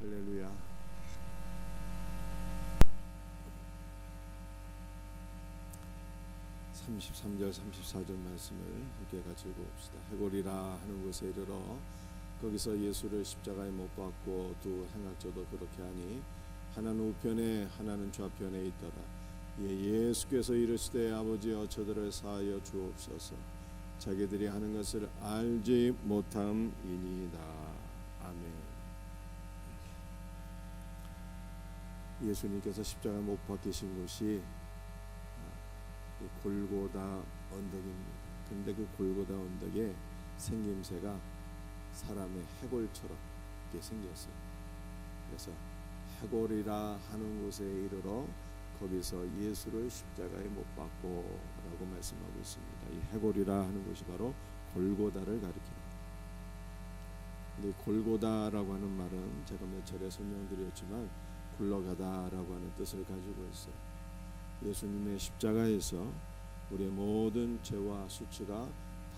할렐루야. (33절) (34절) 말씀을 함께 같이 읽어봅시다. 해골이라 하는 곳에 이르러 거기서 예수를 십자가에 못 박고 두 행악자도 그렇게 하니 하나는 우편에 하나는 좌편에 있더라. 예, 예수께서 이르시되 아버지여 저들을 사하여 주옵소서. 자기들이 하는 것을 알지 못함이니이다 아멘 예수님께서 십자가에 못 박히신 곳이 아, 골고다 언덕입니다 근데 그 골고다 언덕에 생김새가 사람의 해골처럼 이렇게 생겼어요. 그래서 해골이라 하는 곳에 이르러 거기서 예수를 십자가에 못 박고 라고 말씀하고 있습니다. 이 해골이라 하는 곳이 바로 골고다를 가리킵니다. 근데 골고다라고 하는 말은 제가 몇 차례 설명드렸지만 굴러가다라고 하는 뜻을 가지고 있어요. 예수님의 십자가에서 우리의 모든 죄와 수치가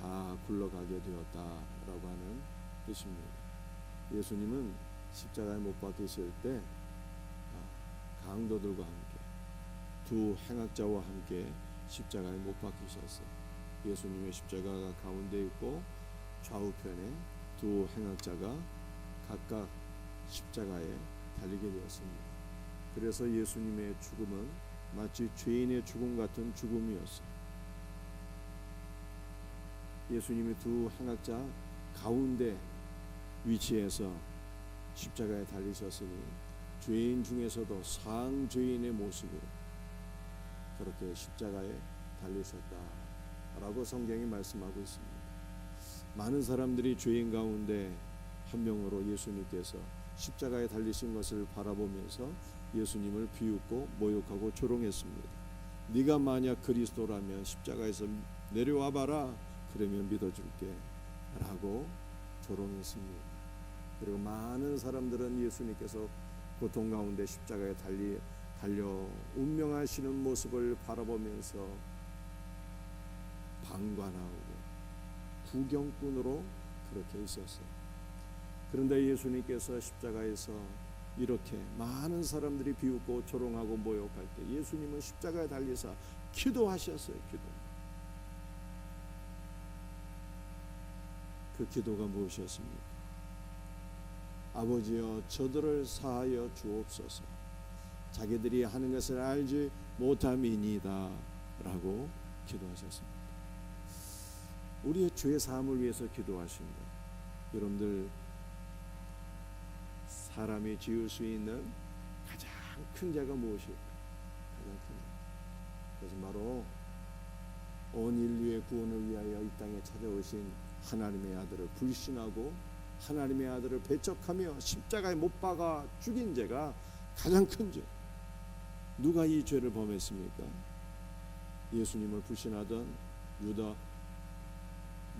다 굴러가게 되었다라고 하는 뜻입니다. 예수님은 십자가에 못 박히실 때 아, 강도들과 함께 두 행악자와 함께 십자가에 못 박히셨어요. 예수님의 십자가가 가운데 있고 좌우편에 두 행악자가 각각 십자가에 달리게 되었습니다. 그래서 예수님의 죽음은 마치 죄인의 죽음 같은 죽음이었어요. 예수님의 두 행악자 가운데 위치에서 십자가에 달리셨으니 죄인 중에서도 상죄인의 모습으로 그렇게 십자가에 달리셨다라고 성경이 말씀하고 있습니다. 많은 사람들이 죄인 가운데 한 명으로 예수님께서 십자가에 달리신 것을 바라보면서 예수님을 비웃고 모욕하고 조롱했습니다. 네가 만약 그리스도라면 십자가에서 내려와 봐라. 그러면 믿어줄게. 라고 조롱했습니다. 그리고 많은 사람들은 예수님께서 고통 가운데 십자가에 달리 달려 운명하시는 모습을 바라보면서 방관하고 구경꾼으로 그렇게 있었어요. 그런데 예수님께서 십자가에서 이렇게 많은 사람들이 비웃고 조롱하고 모욕할 때 예수님은 십자가에 달려서 기도하셨어요. 기도. 그 기도가 무엇이었습니까? 아버지여 저들을 사하여 주옵소서. 자기들이 하는 것을 알지 못함이니이다라고 기도하셨습니다. 우리의 죄 사함을 위해서 기도하십니다. 여러분들 사람이 지을 수 있는 가장 큰 죄가 무엇일까? 가장 큰 죄. 그것은 바로 온 인류의 구원을 위하여 이 땅에 찾아오신 하나님의 아들을 불신하고 하나님의 아들을 배척하며 십자가에 못 박아 죽인 죄가 가장 큰 죄. 누가 이 죄를 범했습니까? 예수님을 불신하던 유다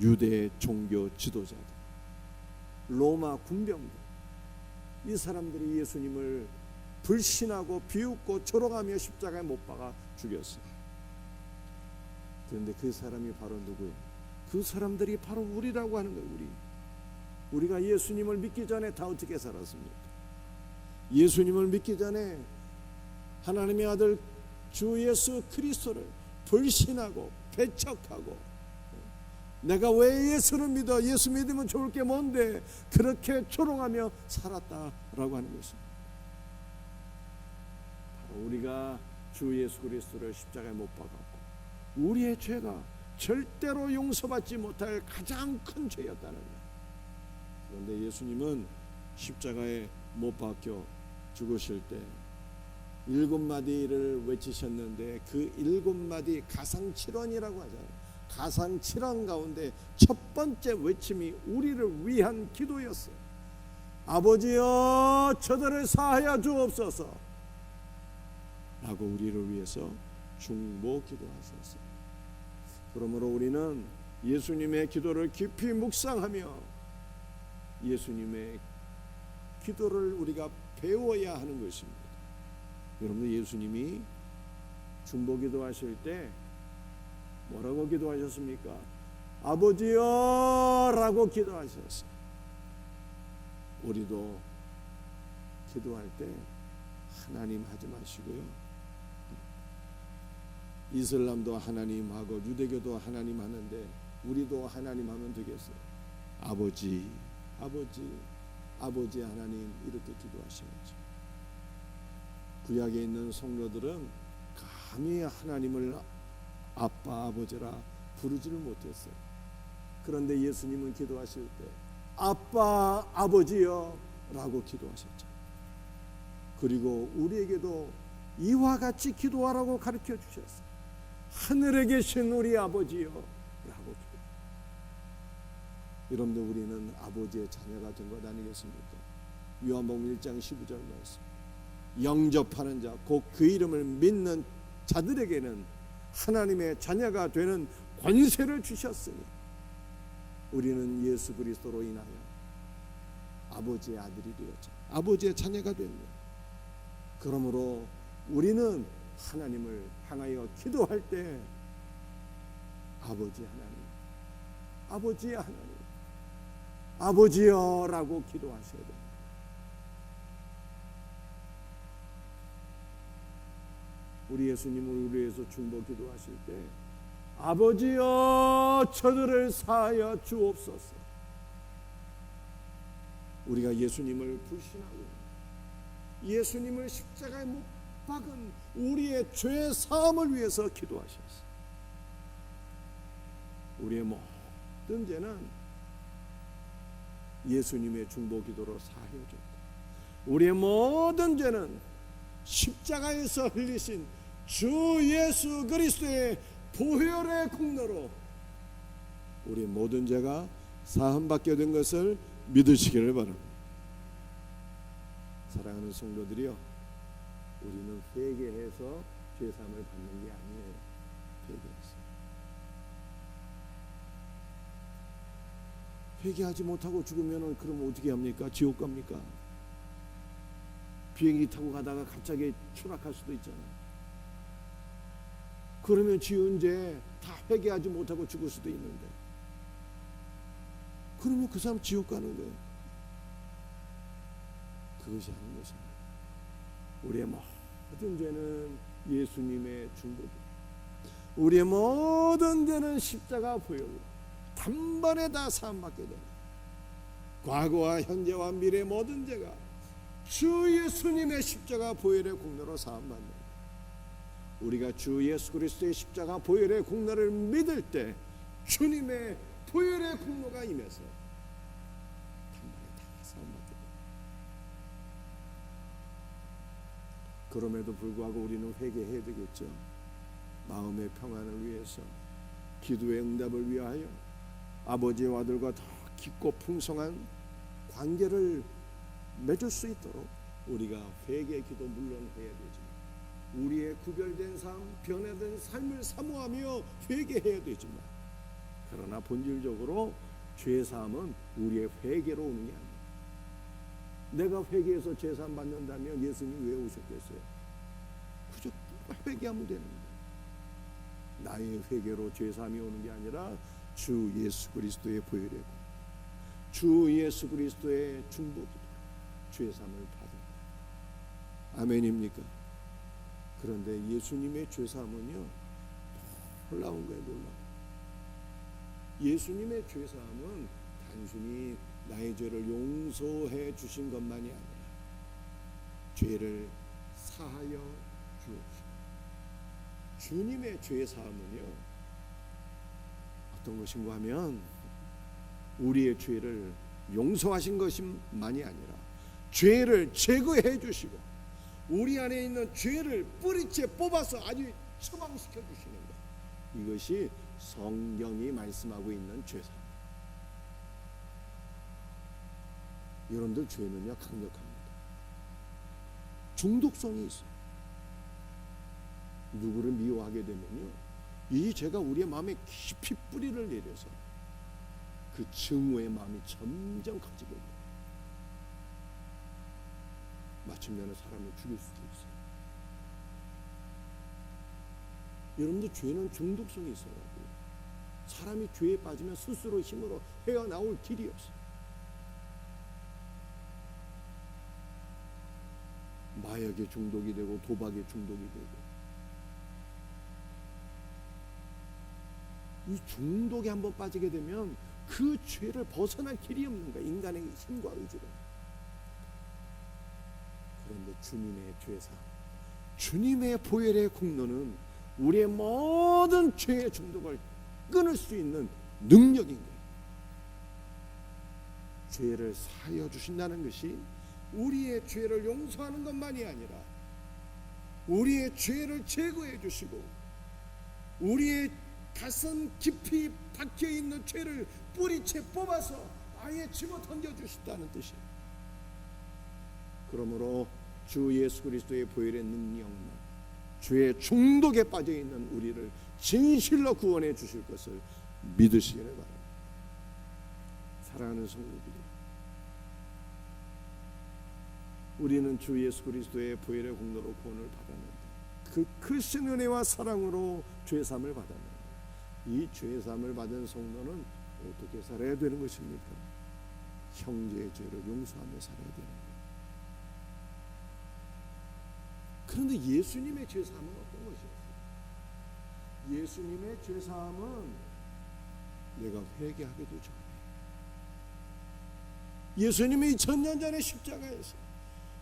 유대 종교 지도자들, 로마 군병들, 이 사람들이 예수님을 불신하고 비웃고 조롱하며 십자가에 못 박아 죽였어요. 그런데 그 사람이 바로 누구예요? 그 사람들이 바로 우리라고 하는 거예요. 우리. 우리가 예수님을 믿기 전에 다 어떻게 살았습니까? 예수님을 믿기 전에 하나님의 아들 주 예수 그리스도를 불신하고 배척하고 내가 왜 예수를 믿어? 예수 믿으면 좋을 게 뭔데? 그렇게 조롱하며 살았다라고 하는 것입니다. 바로 우리가 주 예수 그리스도를 십자가에 못 박았고 우리의 죄가 절대로 용서받지 못할 가장 큰 죄였다는 것. 그런데 예수님은 십자가에 못 박혀 죽으실 때 일곱 마디를 외치셨는데 그 일곱 마디 가상칠언이라고 하잖아요. 가상칠언 가운데 첫 번째 외침이 우리를 위한 기도였어요. 아버지여 저들을 사하여 주옵소서. 라고 우리를 위해서 중보 기도하셨어요. 그러므로 우리는 예수님의 기도를 깊이 묵상하며 예수님의 기도를 우리가 배워야 하는 것입니다. 여러분 예수님이 중보 기도하실 때 뭐라고 기도하셨습니까? 아버지여 라고 기도하셨어요. 우리도 기도할 때 하나님 하지 마시고요. 이슬람도 하나님 하고 유대교도 하나님 하는데 우리도 하나님 하면 되겠어요. 아버지, 아버지, 아버지 하나님 이렇게 기도하셔야죠. 구약에 있는 성도들은 감히 하나님을 아빠, 아버지라 부르지를 못했어요. 그런데 예수님은 기도하실 때 아빠, 아버지여 라고 기도하셨죠. 그리고 우리에게도 이와 같이 기도하라고 가르쳐 주셨어요. 하늘에 계신 우리 아버지여 라고 기도. 여러분들 우리는 아버지의 자녀가 된 것 아니겠습니까? 요한복음 1장 15절 말씀. 영접하는 자, 곧 그 이름을 믿는 자들에게는 하나님의 자녀가 되는 권세를 주셨으니 우리는 예수 그리스도로 인하여 아버지의 아들이 되었죠. 아버지의 자녀가 됩니다. 그러므로 우리는 하나님을 향하여 기도할 때 아버지 하나님, 아버지 하나님, 아버지여라고 기도하셔야 됩니다. 우리 예수님을 위해서 중보 기도하실 때 아버지여 저들을 사하여 주옵소서. 우리가 예수님을 불신하고 예수님을 십자가에 못 박은 우리의 죄 사함을 위해서 기도하셨어. 우리의 모든 죄는 예수님의 중보 기도로 사해줬다. 우리의 모든 죄는 십자가에서 흘리신 주 예수 그리스도의 보혈의 공로로 우리 모든 죄가 사함받게 된 것을 믿으시기를 바랍니다. 사랑하는 성도들이여, 우리는 회개해서 죄 사함을 받는 게 아니에요. 회개해서. 회개하지 못하고 죽으면 그럼 어떻게 합니까? 지옥 갑니까? 비행기 타고 가다가 갑자기 추락할 수도 있잖아요. 그러면 지은 죄 다 회개하지 못하고 죽을 수도 있는데 그러면 그 사람 지옥 가는 거예요. 그것이 아닌 것입니다. 우리의 모든 죄는 예수님의 중보기. 우리의 모든 죄는 십자가 보혈로 단번에 다 사함받게 됩니다. 과거와 현재와 미래 모든 죄가 주 예수님의 십자가 보혈의 공로로 사함받는 우리가 주 예수 그리스도의 십자가 보혈의 공로를 믿을 때 주님의 보혈의 공로가 임해서 단번에 다 사함 받게 됩니다. 그럼에도 불구하고 우리는 회개해야 되겠죠. 마음의 평안을 위해서 기도의 응답을 위하여 아버지와 아들과 더 깊고 풍성한 관계를 맺을 수 있도록 우리가 회개 기도 물론 해야 되지만 우리의 구별된 삶, 변화된 삶을 사모하며 회개해야 되지만 그러나 본질적으로 죄 사함은 우리의 회개로 오는 게 아니에요. 내가 회개해서 죄 사함 받는다면 예수님 왜 오셨겠어요? 그저 회개하면 되는 거예요. 나의 회개로 죄 사함이 오는 게 아니라 주 예수 그리스도의 보혈의 공, 주 예수 그리스도의 중보기도 죄 사함을 받은 거예요. 아멘입니까? 그런데 예수님의 죄 사함은요 놀라운 거예요, 놀라운. 예수님의 죄 사함은 단순히 나의 죄를 용서해 주신 것만이 아니라 죄를 사하여 주옵시고 주님의 죄 사함은요 어떤 것인가 하면 우리의 죄를 용서하신 것만이 아니라 죄를 제거해 주시고 우리 안에 있는 죄를 뿌리째 뽑아서 아주 처방시켜 주시는 것 이것이 성경이 말씀하고 있는 죄사. 여러분들 죄는요 강력합니다. 중독성이 있어요. 누구를 미워하게 되면요 이 죄가 우리의 마음에 깊이 뿌리를 내려서 그 증오의 마음이 점점 커지게 돼요. 마침내는 사람을 죽일 수도 있어요. 여러분들 죄는 중독성이 있어요. 사람이 죄에 빠지면 스스로 힘으로 헤어나올 길이 없어요. 마약에 중독이 되고 도박에 중독이 되고 이 중독에 한번 빠지게 되면 그 죄를 벗어날 길이 없는 거야 인간의 힘과 의지로 그런데 주님의 죄사 주님의 보혈의 공로는 우리의 모든 죄의 중독을 끊을 수 있는 능력인 거예요 죄를 사여 주신다는 것이 우리의 죄를 용서하는 것만이 아니라 우리의 죄를 제거해 주시고 우리의 가슴 깊이 박혀 있는 죄를 뿌리채 뽑아서 아예 집어 던져 주신다는 뜻이에요. 그러므로 주 예수 그리스도의 보혈의 능력만 죄의 중독에 빠져 있는 우리를 진실로 구원해 주실 것을 믿으시기를 바랍니다. 사랑하는 성도들이 우리는 주 예수 그리스도의 보혈의 공로로 구원을 받았는데 그 크신 은혜와 사랑으로 죄삼을 받았는데 이 죄삼을 받은 성도는 어떻게 살아야 되는 것입니까? 형제의 죄를 용서하며 살아야 되는 거예요. 그런데 예수님의 죄사함은 어떤 것이었어요? 예수님의 죄사함은 내가 회개하기도 전에 예수님이 천년 전에 십자가에서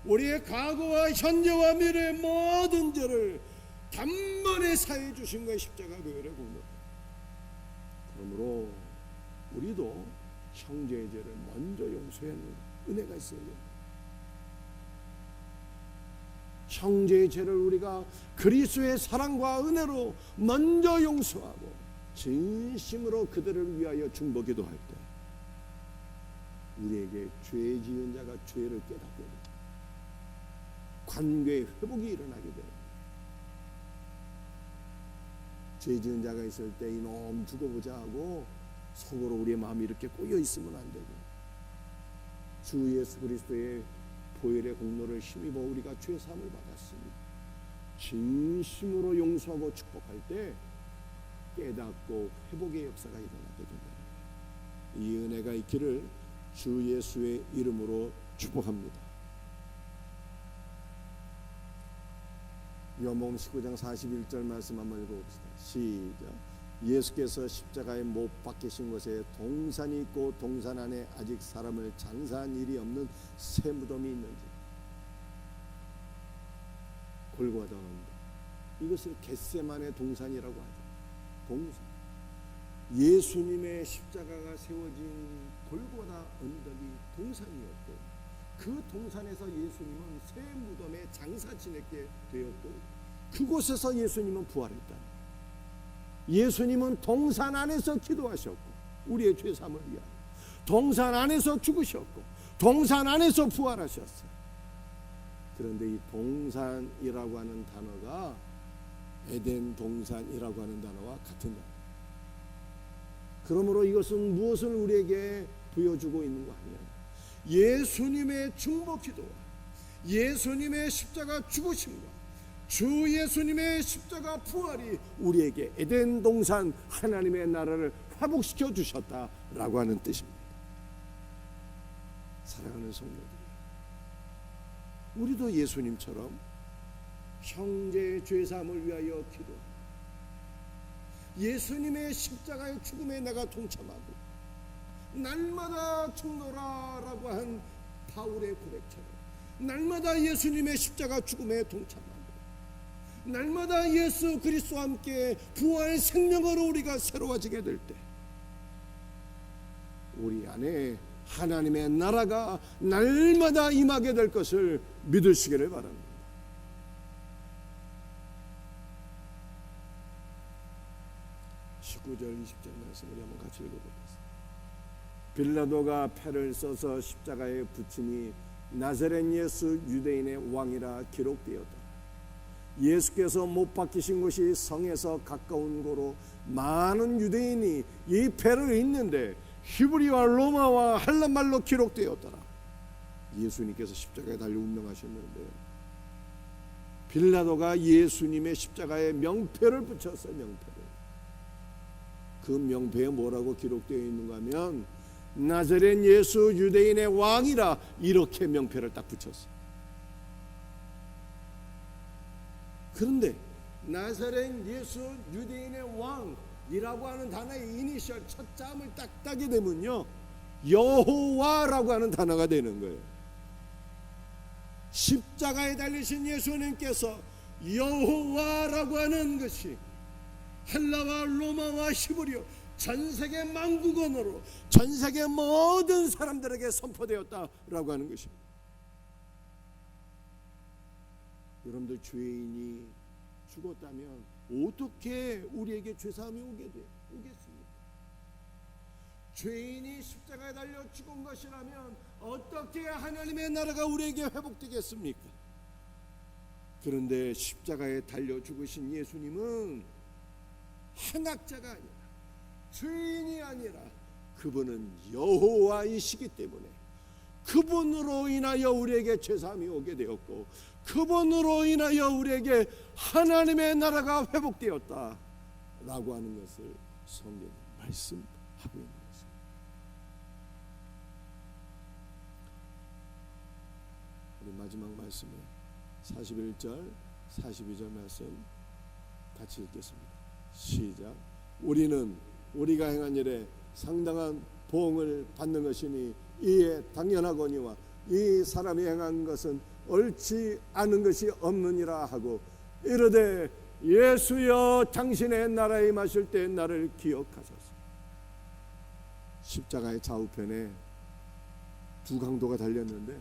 우리의 과거와 현재와 미래의 모든 죄를 단번에 사해 주신 것이 십자가 교회의 공로. 그러므로 우리도 형제의 죄를 먼저 용서해야 하는 은혜가 있어야 돼요. 형제의 죄를 우리가 그리스도의 사랑과 은혜로 먼저 용서하고 진심으로 그들을 위하여 중보 기도 할 때 우리에게 죄 지은 자가 죄를 깨닫게 됩니다. 관계의 회복이 일어나게 됩니다. 죄 지은 자가 있을 때 이놈 두고 보자 하고 속으로 우리의 마음이 이렇게 꼬여 있으면 안 되고 주 예수 그리스도의 보혈의 공로를 힘입어 우리가 죄 사함을 받았습니다. 진심으로 용서하고 축복할 때 깨닫고 회복의 역사가 일어나게 된다. 이 은혜가 있기를 주 예수의 이름으로 축복합니다. 요몽 19장 41절 말씀 한번 읽어봅시다. 시작. 예수께서 십자가에 못 박히신 곳에 동산이 있고 동산 안에 아직 사람을 장사한 일이 없는 새 무덤이 있는지 골고다 이것을 겟세만의 동산이라고 하죠. 동산 예수님의 십자가가 세워진 골고다 언덕이 동산이었고 그 동산에서 예수님은 새 무덤에 장사 지냈게 되었고 그곳에서 예수님은 부활했다. 예수님은 동산 안에서 기도하셨고 우리의 죄 사함을 위하여 동산 안에서 죽으셨고 동산 안에서 부활하셨어요. 그런데 이 동산이라고 하는 단어가 에덴 동산이라고 하는 단어와 같은 단어. 그러므로 이것은 무엇을 우리에게 보여주고 있는 거 아니에요. 예수님의 중보 기도와 예수님의 십자가 죽으심과 주 예수님의 십자가 부활이 우리에게 에덴 동산 하나님의 나라를 회복시켜 주셨다라고 하는 뜻입니다. 사랑하는 성도들, 우리도 예수님처럼 형제의 죄사함을 위하여 기도. 예수님의 십자가의 죽음에 내가 동참하고 날마다 죽노라라고 한 바울의 고백처럼 날마다 예수님의 십자가 죽음에 동참하고 날마다 예수 그리스도와 함께 부활 생명으로 우리가 새로워지게 될 때 우리 안에 하나님의 나라가 날마다 임하게 될 것을 믿으시기를 바랍니다. 19절 20절 말씀 우리 한번 같이 읽어보겠습니다. 빌라도가 패를 써서 십자가에 붙이니 나사렛 예수 유대인의 왕이라 기록되었다. 예수께서 못 박히신 곳이 성에서 가까운 고로 많은 유대인이 이 패를 읽는데 히브리와 로마와 한란말로 기록되었더라. 예수님께서 십자가에 달려 운명하셨는데요. 빌라도가 예수님의 십자가에 명패를 붙였어요. 명패를. 그 명패에 뭐라고 기록되어 있는가 하면 나자렛 예수 유대인의 왕이라 이렇게 명패를 딱 붙였어요. 그런데 나사렛 예수 유대인의 왕이라고 하는 단어의 이니셜 첫 자음을 딱 따게 되면요 여호와라고 하는 단어가 되는 거예요. 십자가에 달리신 예수님께서 여호와라고 하는 것이 헬라와 로마와 히브리어 전 세계 만국언어로 전 세계 모든 사람들에게 선포되었다라고 하는 것입니다. 여러분들 죄인이 죽었다면 어떻게 우리에게 죄사함이 오게 돼? 오겠습니까? 죄인이 십자가에 달려 죽은 것이라면 어떻게 하나님의 나라가 우리에게 회복되겠습니까? 그런데 십자가에 달려 죽으신 예수님은 행악자가 아니라 죄인이 아니라 그분은 여호와이시기 때문에 그분으로 인하여 우리에게 죄사함이 오게 되었고 그분으로 인하여 우리에게 하나님의 나라가 회복되었다 라고 하는 것을 성경에 말씀하고 있는 것입니다. 우리 마지막 말씀에 41절 42절 말씀 같이 읽겠습니다. 시작. 우리는 우리가 행한 일에 상당한 보응을 받는 것이니 이에 당연하거니와 이 사람이 행한 것은 옳지 않은 것이 없느니라 하고 이르되 예수여 당신의 나라에 마실 때 나를 기억하소서. 십자가의 좌우편에 두 강도가 달렸는데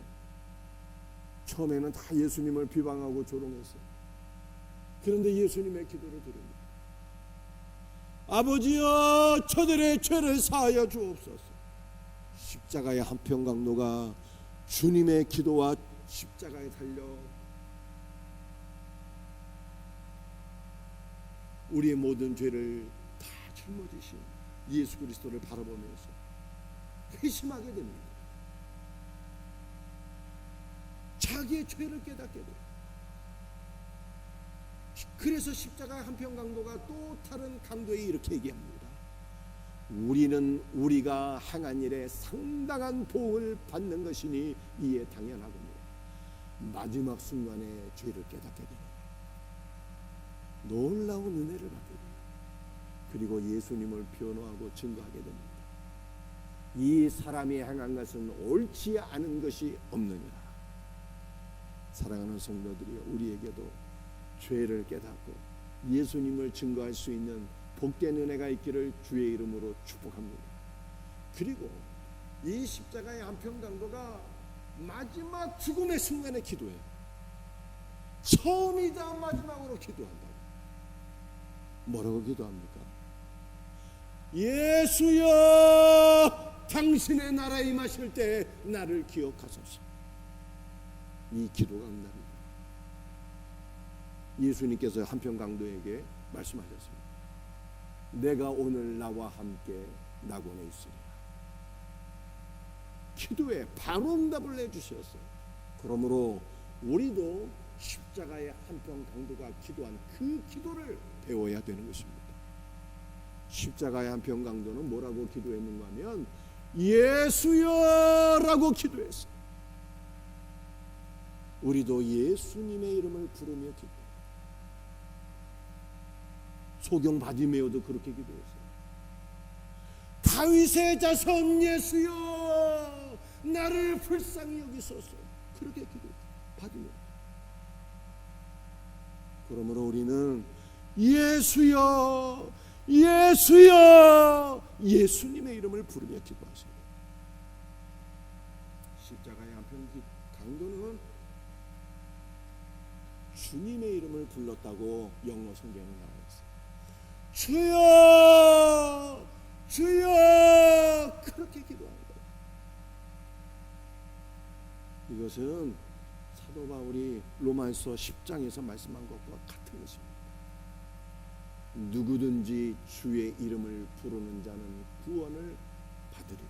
처음에는 다 예수님을 비방하고 조롱했어요. 그런데 예수님의 기도를 들읍니다. 아버지여 저들의 죄를 사하여 주옵소서. 십자가의 한편 강도가 주님의 기도와 십자가에 달려 우리의 모든 죄를 다 짊어지신 예수 그리스도를 바라보면서 회심하게 됩니다. 자기의 죄를 깨닫게 돼요. 그래서 십자가 한편 강도가 또 다른 강도에 이렇게 얘기합니다. 우리는 우리가 행한 일에 상당한 보응을 받는 것이니 이에 당연하군요. 마지막 순간에 죄를 깨닫게 되는 놀라운 은혜를 받게 돼요. 그리고 예수님을 변호하고 증거하게 됩니다. 이 사람이 행한 것은 옳지 않은 것이 없느니라. 사랑하는 성도들이 우리에게도 죄를 깨닫고 예수님을 증거할 수 있는 복된 은혜가 있기를 주의 이름으로 축복합니다. 그리고 이 십자가의 한편 강도가 마지막 죽음의 순간에 기도해요. 처음이자 마지막으로 기도한다고. 뭐라고 기도합니까? 예수여 당신의 나라에 임하실 때 나를 기억하소서. 이 기도가 응답입니다. 예수님께서 한편 강도에게 말씀하셨습니다. 내가 오늘 나와 함께 낙원에 있으리라. 기도에 바로 응답을 해주셨어요. 그러므로 우리도 십자가의 한편 강도가 기도한 그 기도를 배워야 되는 것입니다. 십자가의 한편 강도는 뭐라고 기도했는가 하면 예수여 라고 기도했어요. 우리도 예수님의 이름을 부르며 기도. 소경 바디메오도 그렇게 기도했어요. 다윗의 자손 예수여 나를 불쌍히 여기소서 그렇게 기도 바디메오. 그러므로 우리는 예수여 예수여 예수님의 이름을 부르며 기도하세요. 십자가의 한편 강도는 주님의 이름을 불렀다고 영어 성경에 나와 있어요. 주여, 주여 그렇게 기도하는 거예요. 이것은 사도 바울이 로마서 10장에서 말씀한 것과 같은 것입니다. 누구든지 주의 이름을 부르는 자는 구원을 받으리라.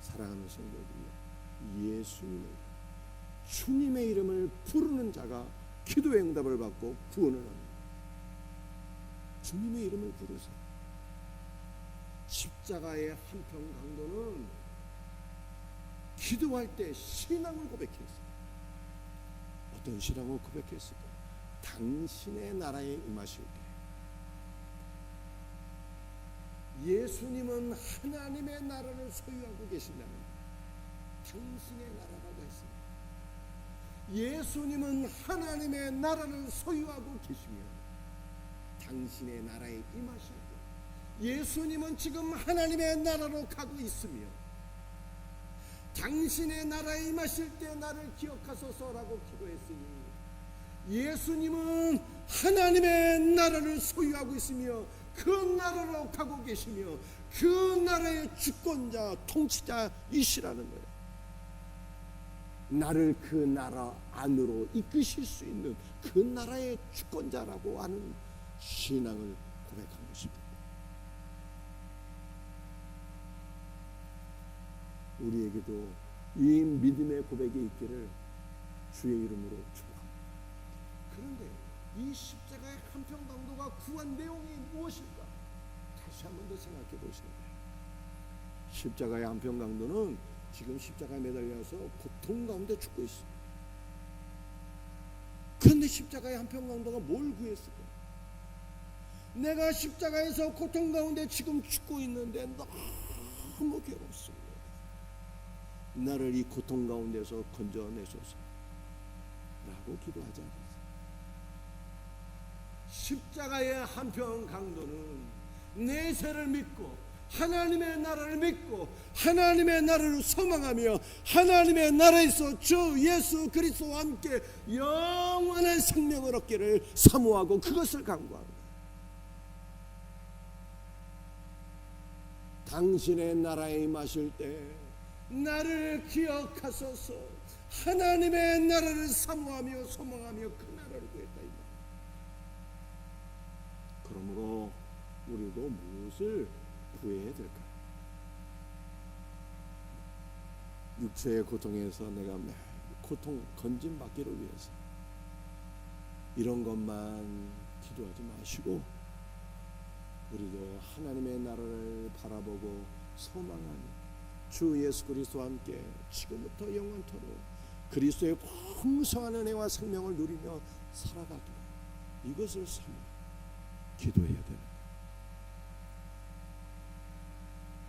사랑하는 성도들이여, 예수님의 주님의 이름을 부르는 자가 기도의 응답을 받고 구원을 합니다. 주님의 이름을 부르세요. 십자가의 한편 강도는 기도할 때 신앙을 고백했어요. 어떤 신앙을 고백했을까? 당신의 나라에 임하실 때 예수님은 하나님의 나라를 소유하고 계신다는 당신의 나라라고 했습니다. 예수님은 하나님의 나라를 소유하고 계시며 당신의 나라에 임하실 때 예수님은 지금 하나님의 나라로 가고 있으며 당신의 나라에 임하실 때 나를 기억하소서라고 기도했으니 예수님은 하나님의 나라를 소유하고 있으며 그 나라로 가고 계시며 그 나라의 주권자 통치자이시라는 거예요. 나를 그 나라 안으로 이끄실 수 있는 그 나라의 주권자라고 하는 신앙을 고백한 것입니다. 우리에게도 이 믿음의 고백이 있기를 주의 이름으로 축복합니다. 그런데 이 십자가의 한편 강도가 구한 내용이 무엇일까? 다시 한 번 더 생각해 보시면 돼요. 십자가의 한편 강도는 지금 십자가에 매달려서 고통 가운데 죽고 있습니다. 그런데 십자가의 한편 강도가 뭘 구했을까? 내가 십자가에서 고통 가운데 지금 죽고 있는데 너무 괴롭습니다. 나를 이 고통 가운데서 건져내소서. 라고 않았어요. 십자가의 한편 강도는 내세를 믿고 하나님의 나라를 믿고 하나님의 나라를 소망하며 하나님의 나라에서 주 예수 그리스도와 함께 영원한 생명을 얻기를 사모하고 그것을 강구합니다. 당신의 나라에 임하실 때 나를 기억하소서 하나님의 나라를 사모하며 소망하며 그 나라를 구했다. 그러므로 우리도 무엇을 구해야 될까? 육체의 고통에서 내가 고통 건진 받기를 위해서 이런 것만 기도하지 마시고 우리도 하나님의 나라를 바라보고 소망하는 주 예수 그리스도와 함께 지금부터 영원토록 그리스도의 풍성한 은혜와 생명을 누리며 살아가도록 이것을 삼아 기도해야 됩니다.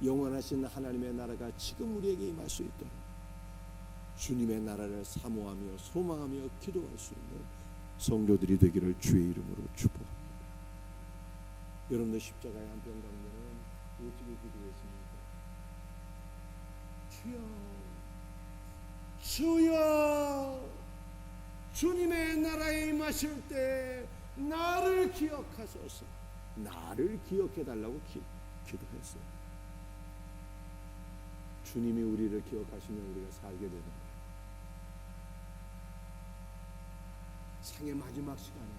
영원하신 하나님의 나라가 지금 우리에게 임할 수 있도록 주님의 나라를 사모하며 소망하며 기도할 수 있는 성도들이 되기를 주의 이름으로 축복합니다. 여러분들 십자가의 한편 강면은 어떻게 기도했습니까? 주여 주여 주님의 나라에 임하실 때 나를 기억하소서 나를 기억해 달라고 기도했어요. 주님이 우리를 기억하시면 우리가 살게 되는 거예요. 생의 마지막 시간에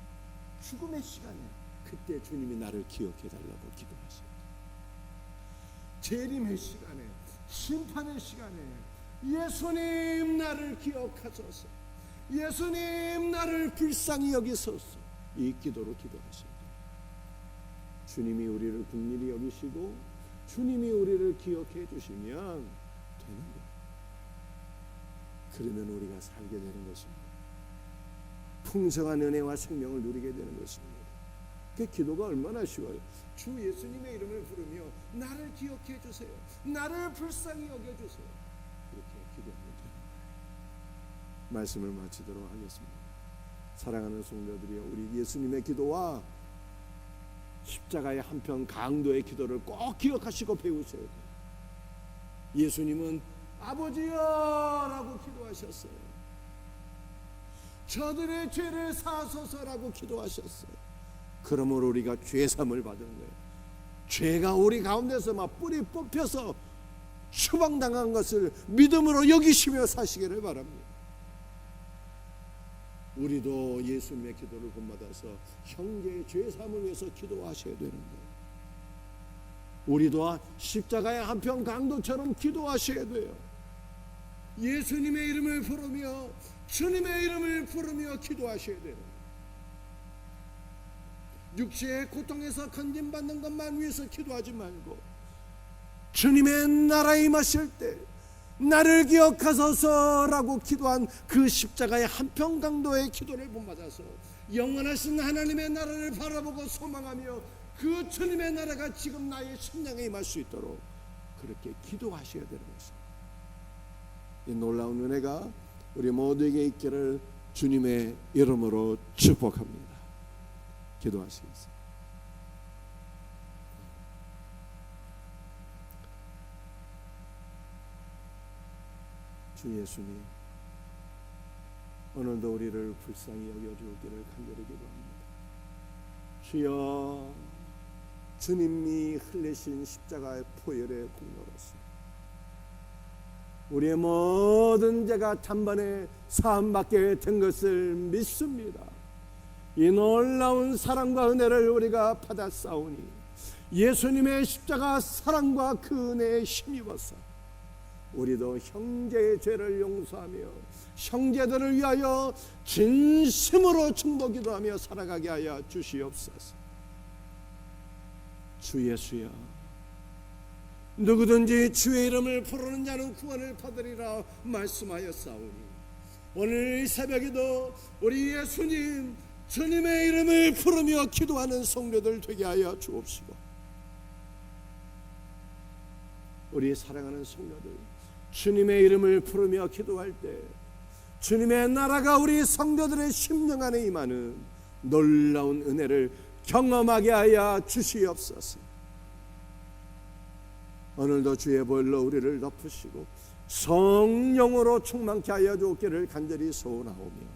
죽음의 시간에 그때 주님이 나를 기억해 달라고 기도하십니다. 재림의 시간에 심판의 시간에 예수님 나를 기억하소서. 예수님 나를 불쌍히 여기소서. 이 기도로 기도하십니다. 주님이 우리를 국리히 여기시고 주님이 우리를 기억해 주시면 되는 거예요. 그러면 우리가 살게 되는 것입니다. 풍성한 은혜와 생명을 누리게 되는 것입니다. 그 기도가 얼마나 쉬워요. 주 예수님의 이름을 부르며 나를 기억해 주세요. 나를 불쌍히 여겨 주세요. 이렇게 기도하면 됩니다. 말씀을 마치도록 하겠습니다. 사랑하는 성도들이여, 우리 예수님의 기도와 십자가의 한편 강도의 기도를 꼭 기억하시고 배우셔야 돼요. 예수님은 아버지여라고 기도하셨어요. 저들의 죄를 사소서라고 기도하셨어요. 그러므로 우리가 죄삼을 받은 거예요. 죄가 우리 가운데서 막 뿌리 뽑혀서 추방당한 것을 믿음으로 여기시며 사시기를 바랍니다. 우리도 예수님의 기도를 본받아서 형제의 죄삼을 위해서 기도하셔야 되는 거예요. 우리도 십자가의 한편 강도처럼 기도하셔야 돼요. 예수님의 이름을 부르며 주님의 이름을 부르며 기도하셔야 돼요. 육체의 고통에서 건진받는 것만 위해서 기도하지 말고 주님의 나라에 임하실 때 나를 기억하소서라고 기도한 그 십자가의 한평 강도의 기도를 본받아서 영원하신 하나님의 나라를 바라보고 소망하며 그 주님의 나라가 지금 나의 심령에 임할 수 있도록 그렇게 기도하셔야 되는 것입니다. 이 놀라운 은혜가 우리 모두에게 있기를 주님의 이름으로 축복합니다. 기도하시겠습니다. 주 예수님 오늘도 우리를 불쌍히 여겨주기를 간절히 기도합니다. 주여 주님이 흘리신 십자가의 포열의 공로로서 우리의 모든 죄가 단번에 사함받게 된 것을 믿습니다. 이 놀라운 사랑과 은혜를 우리가 받았사오니 예수님의 십자가 사랑과 그 은혜에 힘입어서 우리도 형제의 죄를 용서하며 형제들을 위하여 진심으로 중보기도 하며 살아가게 하여 주시옵소서. 주 예수여 누구든지 주의 이름을 부르는 자는 구원을 받으리라 말씀하였사오니 오늘 이 새벽에도 우리 예수님 주님의 이름을 부르며 기도하는 성도들 되게 하여 주옵시고 우리 사랑하는 성도들 주님의 이름을 부르며 기도할 때 주님의 나라가 우리 성도들의 심령 안에 임하는 놀라운 은혜를 경험하게 하여 주시옵소서. 오늘도 주의 보혈로 우리를 덮으시고 성령으로 충만케 하여 주옵기를 간절히 소원하오며